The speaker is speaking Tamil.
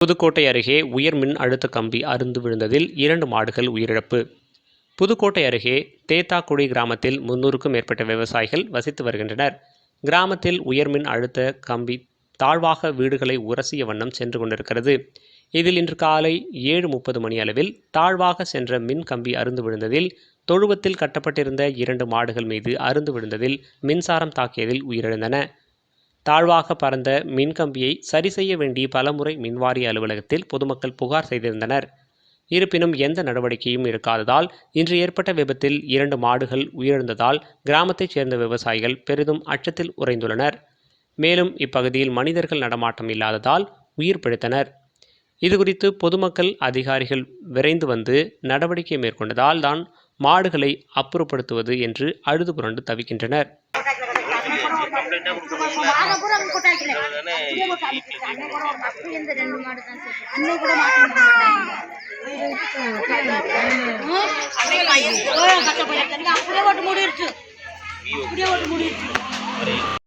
புதுக்கோட்டை அருகே உயர் மின் அழுத்த கம்பி அருந்து விழுந்ததில் இரண்டு மாடுகள் உயிரிழப்பு. புதுக்கோட்டை அருகே தேத்தாக்குடி கிராமத்தில் முன்னூறுக்கும் மேற்பட்ட விவசாயிகள் வசித்து வருகின்றனர். கிராமத்தில் உயர்மின் அழுத்த கம்பி தாழ்வாக வீடுகளை உரசிய வண்ணம் சென்று கொண்டிருக்கிறது. இதில் இன்று காலை ஏழு முப்பது மணி அளவில் தாழ்வாக சென்ற மின் கம்பி அருந்து விழுந்ததில் தொழுவத்தில் கட்டப்பட்டிருந்த இரண்டு மாடுகள் மீது அருந்து விழுந்ததில் மின்சாரம் தாக்கியதில் உயிரிழந்தன. தாழ்வாக பறந்த மின்கம்பியை சரி செய்ய வேண்டி பலமுறை மின்வாரிய அலுவலகத்தில் பொதுமக்கள் புகார் செய்திருந்தனர். இருப்பினும் எந்த நடவடிக்கையும் இருக்காததால் இன்று ஏற்பட்ட விபத்தில் இரண்டு மாடுகள் உயிரிழந்ததால் கிராமத்தைச் சேர்ந்த விவசாயிகள் பெரிதும் அச்சத்தில் உறைந்துள்ளனர். மேலும் இப்பகுதியில் மனிதர்கள் நடமாட்டம் இல்லாததால் உயிர் பிழைத்தனர். இதுகுறித்து பொதுமக்கள் அதிகாரிகள் விரைந்து வந்து நடவடிக்கை மேற்கொண்டதால் தான் மாடுகளை அப்புறப்படுத்துவது என்று அழுது புரண்டு தவிக்கின்றனர். அங்க கொட்டாய்க்கல. அப்படியே போட்டு அனுப்பிச்சு. அன்னை கூட ஒரு பத்து இந்த ரெண்டு மாடு தான் சேர்த்து. அன்னை கூட மாத்தி மாத்தி கொட்டாய்க்கல. ம்? ஓ, கட்ட போய் அப்படியே போட்டு மூடிடுச்சு அப்படியே போட்டு மூடிடுச்சு